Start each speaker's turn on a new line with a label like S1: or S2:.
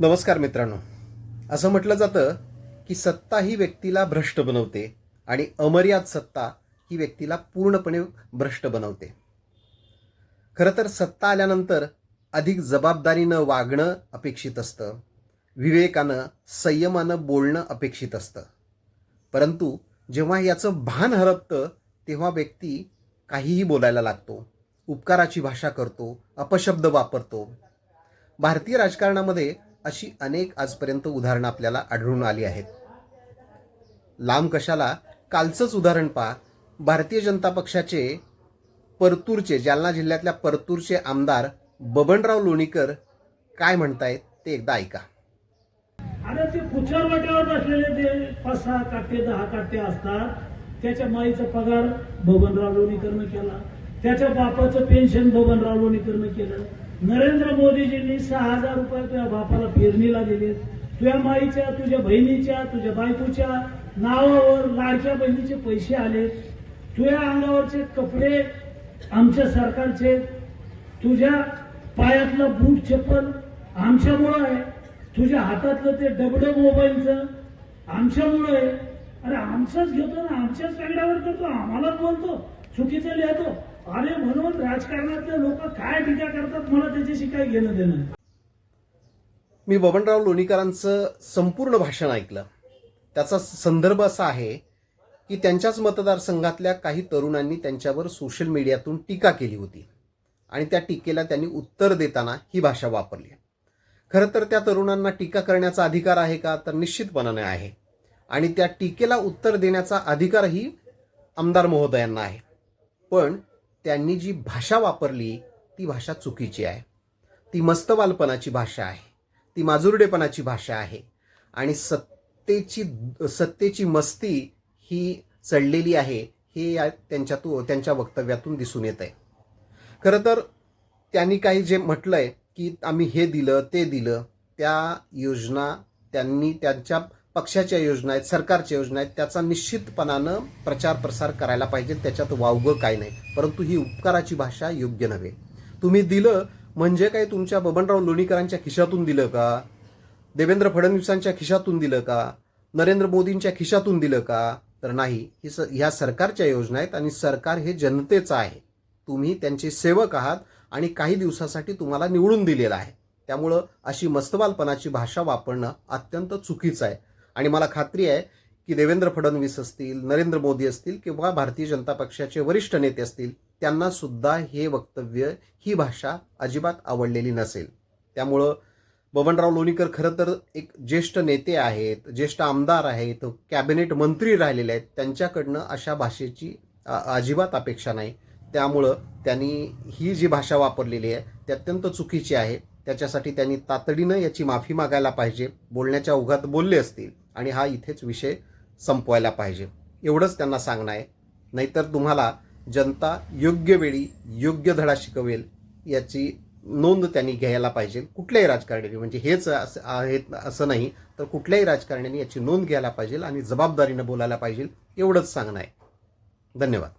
S1: नमस्कार मित्रांनो. असं म्हटलं जातं की सत्ता ही व्यक्तीला भ्रष्ट बनवते आणि अमर्याद सत्ता ही व्यक्तीला पूर्णपणे भ्रष्ट बनवते. खरं तर सत्ता आल्यानंतर अधिक जबाबदारीनं वागणं अपेक्षित असतं. विवेकानं संयमानं बोलणं अपेक्षित असतं. परंतु जेव्हा याचं भान हरपतं तेव्हा व्यक्ती काहीही बोलायला लागतो. उपकाराची भाषा करतो अपशब्द वापरतो. भारतीय राजकारणामध्ये अशी अनेक आजपर्यंत उदाहरणं आपल्याला आढळून आली आहेत. लांब कशाला? कालचंच उदाहरण पहा. भारतीय जनता पक्षाचे परतूरचे जालना जिल्ह्यातल्या परतूरचे आमदार बबनराव लोणीकर काय म्हणतायत ते एकदा ऐका.
S2: आता ते कुचार वाट्यावर बसलेले ते पाच सहा काटे दहा काटे असतात त्याच्या माईचा पगार बबनराव लोणीकरनं केला. त्याच्या बापाचं पेन्शन बबनराव लोणीकरनं केलं. नरेंद्र मोदीजींनी सहा हजार रुपये तुझ्या बापाला पेरणीला दिले. तुझ्या माईच्या तुझ्या बहिणीच्या तुझ्या बायकोच्या नावावर लाडक्या बहिणीचे पैसे आले. तुझ्या अंगावरचे कपडे आमच्या सरकारचे. तुझ्या पायातलं बूट चप्पल आमच्यामुळं आहे. तुझ्या हातातलं ते डबडं मोबाईलचं आमच्यामुळं आहे. अरे आमचंच घेतो ना आमच्याच कागदावर करतो आम्हालाच बोलतो चुकीचं लिहितो. अरे म्हणून राजकारणातले लोक काय टीका करतात मला त्याच्याशी काय घेणं देणं?
S1: मी बबनराव लोणीकरांचं संपूर्ण भाषण ऐकलं. त्याचा संदर्भ असा आहे की त्यांच्याच मतदारसंघातल्या काही तरुणांनी त्यांच्यावर सोशल मीडियातून टीका केली होती. आणि त्या टीकेला त्यांनी उत्तर देताना ही भाषा वापरली. खरं तर त्या तरुणांना टीका करण्याचा अधिकार आहे का? तर निश्चितपणाने आहे. आणि त्या टीकेला उत्तर देण्याचा अधिकारही आमदार महोदयांना आहे. पण त्यांनी जी भाषा वापरली ती भाषा चुकीची आहे. ती मस्तवालपणाची भाषा आहे. ती माजुर्डेपणाची भाषा आहे. आणि सत्तेची सत्तेची मस्ती ही चढलेली आहे हे या त्यांच्यातून त्यांच्या वक्तव्यातून दिसून येत आहे. खरं तर त्यांनी काही जे म्हटलं आहे की आम्ही हे दिलं ते दिलं त्या योजना त्यांनी त्यांच्या पक्षाच्या योजना आहेत सरकारच्या योजना आहेत त्याचा निश्चितपणानं प्रचार प्रसार करायला पाहिजे. त्याच्यात वावगं काय नाही. परंतु ही उपकाराची भाषा योग्य नव्हे. तुम्ही दिलं म्हणजे काय तुमच्या बबनराव लोणीकरांच्या खिशातून दिलं का? देवेंद्र फडणवीसांच्या खिशातून दिलं का? नरेंद्र मोदींच्या खिशातून दिलं का? तर नाही. ही स ह्या सरकारच्या योजना आहेत आणि सरकार हे जनतेचं आहे. तुम्ही त्यांचे सेवक आहात आणि काही दिवसासाठी तुम्हाला निवडून दिलेलं आहे. त्यामुळं अशी मस्तबालपणाची भाषा वापरणं अत्यंत चुकीचं आहे. आणि मला खात्री आहे की देवेंद्र फडणवीस असतील नरेंद्र मोदी असतील किंवा भारतीय जनता पक्षाचे वरिष्ठ नेते असतील त्यांना सुद्धा हे वक्तव्य ही भाषा अजिबात आवडलेली नसेल. त्यामुळं बबनराव लोणीकर खरं तर एक ज्येष्ठ नेते आहेत ज्येष्ठ आमदार आहेत कॅबिनेट मंत्री राहिलेले आहेत त्यांच्याकडनं अशा भाषेची अजिबात अपेक्षा नाही. त्यामुळं त्यांनी ही जी भाषा वापरलेली आहे ती अत्यंत चुकीची आहे. त्याच्यासाठी त्यांनी तातडीनं याची माफी मागायला पाहिजे बोलण्याच्या ओघात बोलले असतील. आणि हा इथेच विषय संपवायला पाहिजे. एवढंच त्यांना सांगणं आहे. नाहीतर तुम्हाला जनता योग्य वेळी योग्य धडा शिकवेल याची नोंद त्यांनी घ्यायला पाहिजे. कुठल्याही राजकारण्याने म्हणजे हेच असं आहेत असं नाही तर कुठल्याही राजकारण्याने याची नोंद घ्यायला पाहिजे आणि जबाबदारीनं बोलायला पाहिजे एवढंच सांगणं आहे. धन्यवाद.